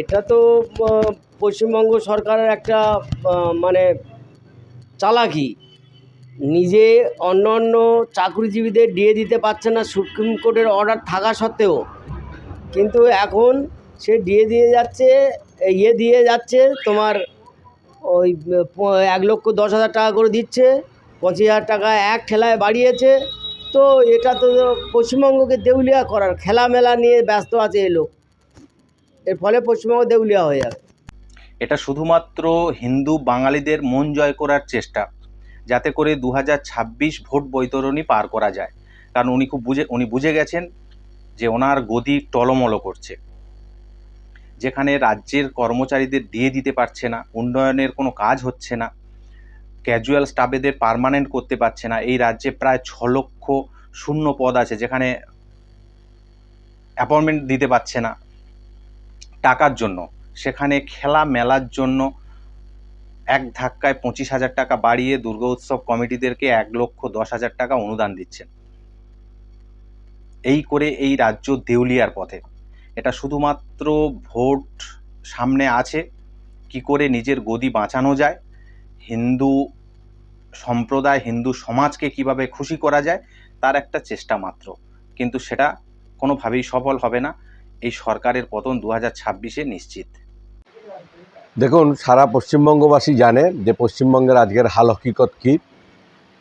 এটা তো পশ্চিমবঙ্গ সরকারের একটা মানে চালাকি। নিজে অন্য অন্য চাকরিজীবীদের দিয়ে দিতে পারছে না সুপ্রিম কোর্টের অর্ডার থাকা সত্ত্বেও। কিন্তু এখন সে দিয়ে দিয়ে যাচ্ছে ইয়ে দিয়ে যাচ্ছে, তোমার ওই এক লক্ষ দশ হাজার টাকা করে দিচ্ছে, পঁচিশ হাজার টাকা এক ঠেলায় বাড়িয়েছে। তো এটা তো পশ্চিমবঙ্গকে দেউলিয়া করার খেলা মেলা নিয়ে ব্যস্ত আছে এ লোক। এর ফলে পশ্চিমবঙ্গ দেউলিয়া হয়ে যাবে। এটা শুধুমাত্র হিন্দু বাঙালিদের মন জয় করার চেষ্টা, যাতে করে দু হাজার ছাব্বিশ ভোট বৈতরণী পার করা যায়। কারণ উনি খুব বুঝে, উনি বুঝে গেছেন যে ওনার গদি টলমলো করছে। যেখানে রাজ্যের কর্মচারীদের দিয়ে দিতে পারছে না, উন্নয়নের কোনো কাজ হচ্ছে না ক্যাজুয়াল স্টাফেদের পার্মানেন্ট করতে পারছে না। এই রাজ্যে প্রায় ছ লক্ষ শূন্য পদ আছে, যেখানে অ্যাপয়েন্টমেন্ট দিতে পারছে না। টাকার জন্য। সেখানে খেলা মেলার জন্য এক ধাক্কায় পঁচিশ হাজার টাকা বাড়িয়ে দুর্গা উৎসব কমিটিদেরকে এক লক্ষ দশ হাজার টাকা অনুদান দিচ্ছেন। এই করে এই রাজ্য দেউলিয়ার পথে। এটা শুধুমাত্র ভোট সামনে আছে, কি করে নিজের গদি বাঁচানো যায়, হিন্দু সম্প্রদায়, হিন্দু সমাজকে কীভাবে খুশি করা যায়, তার একটা চেষ্টা মাত্র। কিন্তু সেটা কোনোভাবেই সফল হবে না। এই সরকারের পতন দু হাজার ছাব্বিশে নিশ্চিত। দেখুন, সারা পশ্চিমবঙ্গবাসী জানে যে পশ্চিমবঙ্গের আজকের হাল হকিকত কী।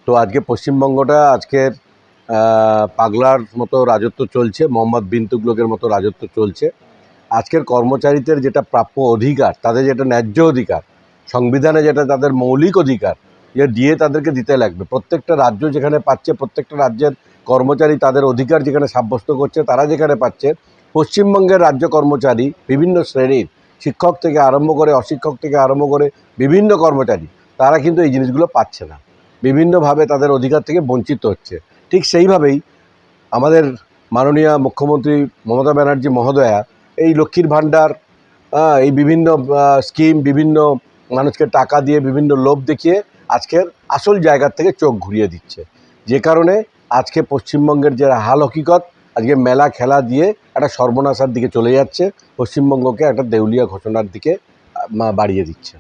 তো আজকে পশ্চিমবঙ্গটা আজকের পাগলার মতো রাজত্ব চলছে, মোহাম্মদ বিন তুগলকের মতো রাজত্ব চলছে। আজকের কর্মচারীদের যেটা প্রাপ্য অধিকার, তাদের যেটা ন্যায্য অধিকার, সংবিধানে যেটা তাদের মৌলিক অধিকার যে দিয়ে তাদেরকে দিতে লাগবে। প্রত্যেকটা রাজ্য যেখানে পাচ্ছে, প্রত্যেকটা রাজ্যের কর্মচারী তাদের অধিকার যেখানে সাব্যস্ত করছে, তারা যেখানে পাচ্ছে পশ্চিমবঙ্গের রাজ্য কর্মচারী বিভিন্ন শ্রেণির শিক্ষক থেকে আরম্ভ করে অশিক্ষক থেকে আরম্ভ করে বিভিন্ন কর্মচারী, তারা কিন্তু এই জিনিসগুলো পাচ্ছে না। বিভিন্নভাবে তাদের অধিকার থেকে বঞ্চিত হচ্ছে। ঠিক সেইভাবেই আমাদের মাননীয় মুখ্যমন্ত্রী মমতা ব্যানার্জি মহোদয়া এই লক্ষ্মীর ভাণ্ডার এই বিভিন্ন স্কিম বিভিন্ন মানুষকে টাকা দিয়ে বিভিন্ন লোভ দেখিয়ে আজকের আসল জায়গার থেকে চোখ ঘুরিয়ে দিচ্ছে। যে কারণে আজকে পশ্চিমবঙ্গের যে হাল হকিকত আজকে মেলা খেলা দিয়ে একটা সর্বনাশার দিকে চলে যাচ্ছে, পশ্চিমবঙ্গকে একটা দেউলিয়া ঘটনার দিকে বাড়িয়ে দিচ্ছে।